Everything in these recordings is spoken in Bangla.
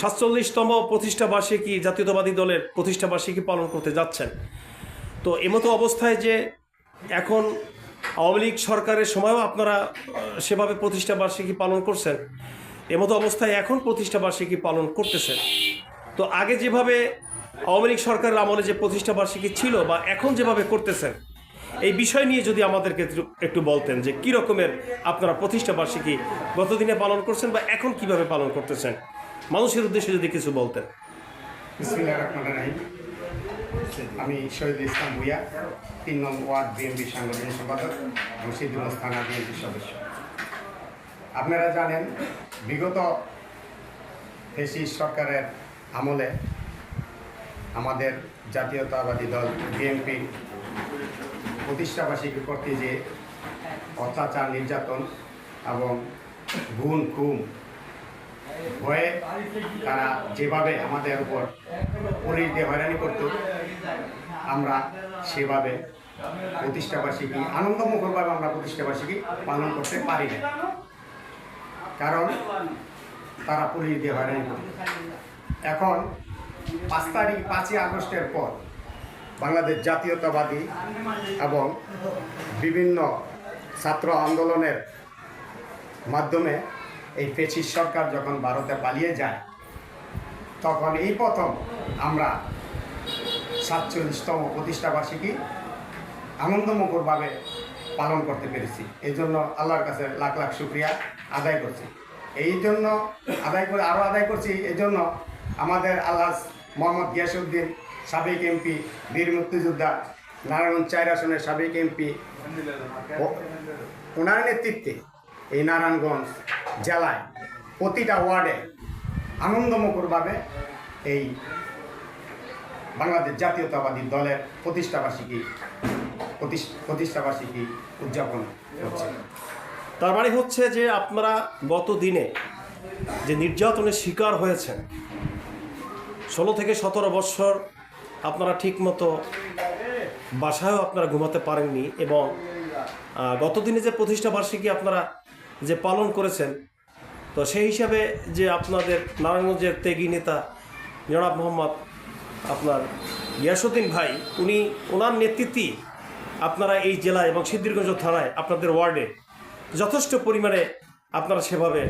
সাতচল্লিশতম প্রতিষ্ঠা বার্ষিকী জাতীয়তাবাদী দলের প্রতিষ্ঠা বার্ষিকী পালন করতে যাচ্ছেন। তো এমতো অবস্থায় যে এখন আওয়ামী লীগ সরকারের সময়ও আপনারা সেভাবে প্রতিষ্ঠা বার্ষিকী পালন করছেন, এমতো অবস্থায় এখন প্রতিষ্ঠা বার্ষিকী পালন করতেছেন। তো আগে যেভাবে আওয়ামী লীগ সরকারের আমলে যে প্রতিষ্ঠা বার্ষিকী ছিল বা এখন যেভাবে করতেছেন, এই বিষয় নিয়ে যদি আমাদেরকে একটু- বলতেন যে কী রকমের আপনারা প্রতিষ্ঠা বার্ষিকী গতদিনে পালন করছেন বা এখন কীভাবে পালন করতেছেন। মানুষের উদ্দেশ্যে যদি কিছু বলতেন। আমি শহীদুল ইসলাম ভুইয়া, তিন নম্বর ওয়ার্ড বিএনপি সাংগঠনিক সম্পাদক এবং সিদ্ধিগঞ্জ থানা সদস্য। আপনারা জানেন, বিগত ফেসিস সরকারের আমলে আমাদের জাতীয়তাবাদী দল বিএনপি প্রতিষ্ঠাবার্ষিকী করতে যে অত্যাচার, নির্যাতন এবং গুণ খুম ভয়ে তারা যেভাবে আমাদের উপর পুলিশ দিয়ে হয়রানি করত, আমরা সেভাবে প্রতিষ্ঠাবার্ষিকী, আনন্দমুখরভাবে আমরা প্রতিষ্ঠাবার্ষিকী পালন করতে পারি না কারণ তারা পুলিশ দিয়ে হয়রানি করত। এখন পাঁচ তারিখ, পাঁচই আগস্টের পর বাংলাদেশ জাতীয়তাবাদী এবং বিভিন্ন ছাত্র আন্দোলনের মাধ্যমে এই ফেসিস সরকার যখন ভারতে পালিয়ে যায়, তখন এই প্রথম আমরা সাতচল্লিশতম প্রতিষ্ঠাবার্ষিকী আনন্দমুখরভাবে পালন করতে পেরেছি। এই জন্য আল্লাহর কাছে লাখ লাখ শুক্রিয়া আদায় করছি। এই জন্য আদায় করে আরও আদায় করছি, এই জন্য আমাদের আল্লাহ মোহাম্মদ গিয়াসুদ্দিন সাবেক এমপি বীর মুক্তিযোদ্ধা নারায়ণ চার আসনের সাবেক এমপি ওনার নেতৃত্বে এই নারায়ণগঞ্জ জেলায়, প্রতিটা ওয়ার্ডে আনন্দমুখরভাবে এই বাংলাদেশ জাতীয়তাবাদী দলের প্রতিষ্ঠাবার্ষিকী প্রতিষ- প্রতিষ্ঠাবার্ষিকী উদযাপন করছে তার মানে হচ্ছে যে আপনারা গত দিনে যে নির্যাতনের শিকার হয়েছেন, ষোলো থেকে সতেরো বৎসর আপনারা ঠিকমতো বাসায়ও আপনারা ঘুমাতে পারেননি এবং গত দিনে যে প্রতিষ্ঠা বার্ষিকী আপনারা যে পালন করেছেন তো সেই হিসাবে যে আপনাদের নারায়ণগঞ্জের তেগি নেতা জনাব মোহাম্মদ আপনার ইয়াসুদ্দিন ভাই, উনি ওনার নেতৃত্বেই আপনারা এই জেলায় এবং সিদ্ধিরগঞ্জ থানায় আপনাদের ওয়ার্ডে যথেষ্ট পরিমাণে আপনারা সেভাবে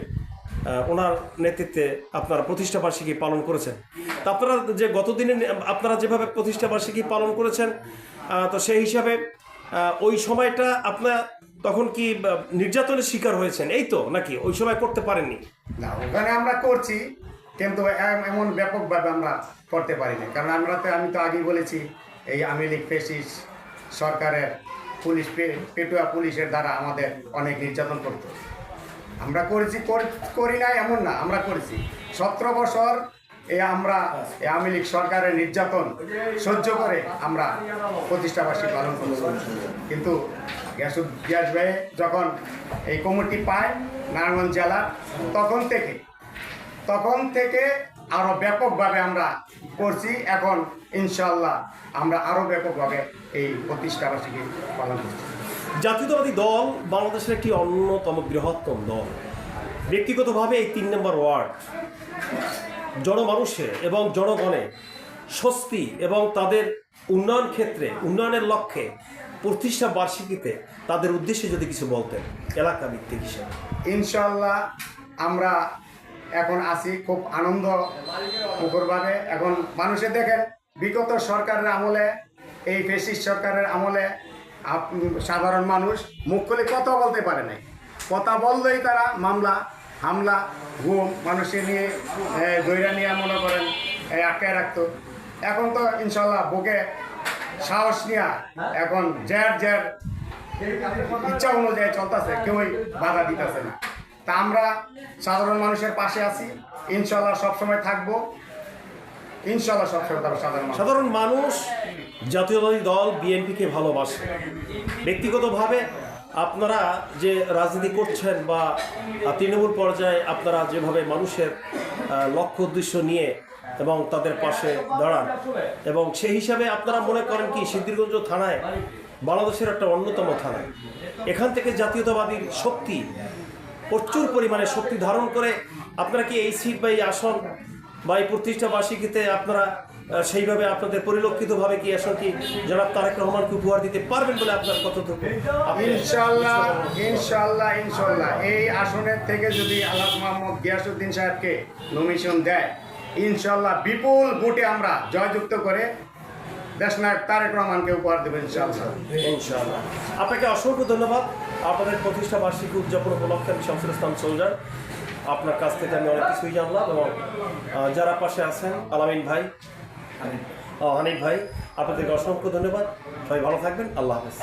ওনার নেতৃত্বে আপনারা প্রতিষ্ঠা বার্ষিকী পালন করেছেন। তা আপনারা যে গতদিনে আপনারা যেভাবে প্রতিষ্ঠা বার্ষিকী পালন করেছেন তো সেই হিসাবে ওই সময়টা আপনার তখন কি নির্যাতনের শিকার হয়েছেন? এই তো, নাকি? ওই সময় করতে পারেননি? না, ওখানে আমরা করছি, কিন্তু এমন ব্যাপকভাবে আমরা করতে পারিনি। কারণ আমরা তো, আমি তো আগেই বলেছি, এই আওয়ামী লীগ ফেসিস সরকারের পুলিশ পেটুয়া পুলিশের দ্বারা আমাদের অনেক নির্যাতন করতো। আমরা করেছি, কর- করি না এমন না, আমরা করেছি। সতেরো বছর এ আমরা এই আওয়ামী লীগ সরকারের নির্যাতন সহ্য করে আমরা প্রতিষ্ঠাবাসী পালন করছি। কিন্তু গ্যাস গ্যাস ব্যয়ে যখন এই কমিটি পায় নারায়ণগঞ্জ জেলা, তখন থেকে তখন থেকে আরও ব্যাপকভাবে আমরা করছি। এখন ইনশাল্লাহ আমরা আরও ব্যাপকভাবে এই প্রতিষ্ঠাবার্ষিকী পালন করছি। জাতীয়তাবাদী দল বাংলাদেশের একটি অন্যতম বৃহত্তম দল। ব্যক্তিগতভাবে এই তিন নম্বর ওয়ার্ড জনমানুষের এবং জনগণের স্বস্তি এবং তাদের উন্নয়ন ক্ষেত্রে, উন্নয়নের লক্ষ্যে প্রতিষ্ঠা বার্ষিকীতে তাদের উদ্দেশ্যে যদি কিছু বলতেন, এলাকা ভিত্তিক হিসেবে। ইনশাল্লাহ আমরা এখন আছি খুব আনন্দ মুখরভাবে। এখন মানুষে দেখেন, বিগত সরকারের আমলে, এই ফেসিস সরকারের আমলে সাধারণ মানুষ মুখ খুলে কথা বলতে পারে নাই। কথা বললেই তারা মামলা, হামলা ঘুম মানুষকে নিয়ে দৈরা নিয়ে মনে করেন আটকায় রাখতো। এখন তো ইনশাল্লাহ বুকে সাহস নিয়ে এখন জ্যার জ্যার ইচ্ছা অনুযায়ী চলতেছে, কেউই বাধা দিতেছে না। তা আমরা সাধারণ মানুষের পাশে আছি, ইনশাল্লাহ সবসময় থাকব। ইনশাল্লাহ সবসময় সাধারণ সাধারণ মানুষ জাতীয়তাবাদী দল, বিএনপিকে ভালোবাসে। ব্যক্তিগতভাবে আপনারা যে রাজনীতি করছেন বা তৃণমূল পর্যায়ে আপনারা যেভাবে মানুষের লক্ষ্য উদ্দেশ্য নিয়ে এবং তাদের পাশে দাঁড়ান। এবং সেই হিসাবে আপনারা মনে করেন কি, সিদ্ধিরগঞ্জ থানায় বাংলাদেশের একটা অন্যতম থানা। এখান থেকে জাতীয়তাবাদীর শক্তি প্রচুর পরিমাণে শক্তি ধারণ করে আপনারা কি এই সিট বা এই আসন বা এই প্রতিষ্ঠা বার্ষিকীতে আপনারা সেইভাবে আপনাদের পরিলক্ষিতভাবে কি আসলে কি জনাব তারেক রহমানকে উপহার দিতে পারবেন বলে আপনার আপনি- ইনশাল্লাহ ইনশাল্লাহ ইনশাল্লাহ এই আসনের থেকে যদি আল্লাহ মোহাম্মদ গিয়াসুদ্দিন সাহেবকে নমিশন দেয় ইনশাল্লাহ বিপুল ভোটে আমরা জয়যুক্ত করে দেশনায়ক তারেক রহমানকে উপহার দেবো ইনশাল্লাহ। ইনশাআল্লাহ আপনাকে অসংখ্য ধন্যবাদ। আপনাদের প্রতিষ্ঠা বার্ষিকী উদযাপন উপলক্ষে আমি শামসুল ইসলাম সোলজার। আপনার কাছ থেকে আমি অনেক কিছুই জানলাম এবং যারা পাশে আছেন, আলামিন ভাই হানিফ ভাই, আপনাদেরকে অসংখ্য ধন্যবাদ। সবাই ভালো থাকবেন। আল্লাহ হাফেজ।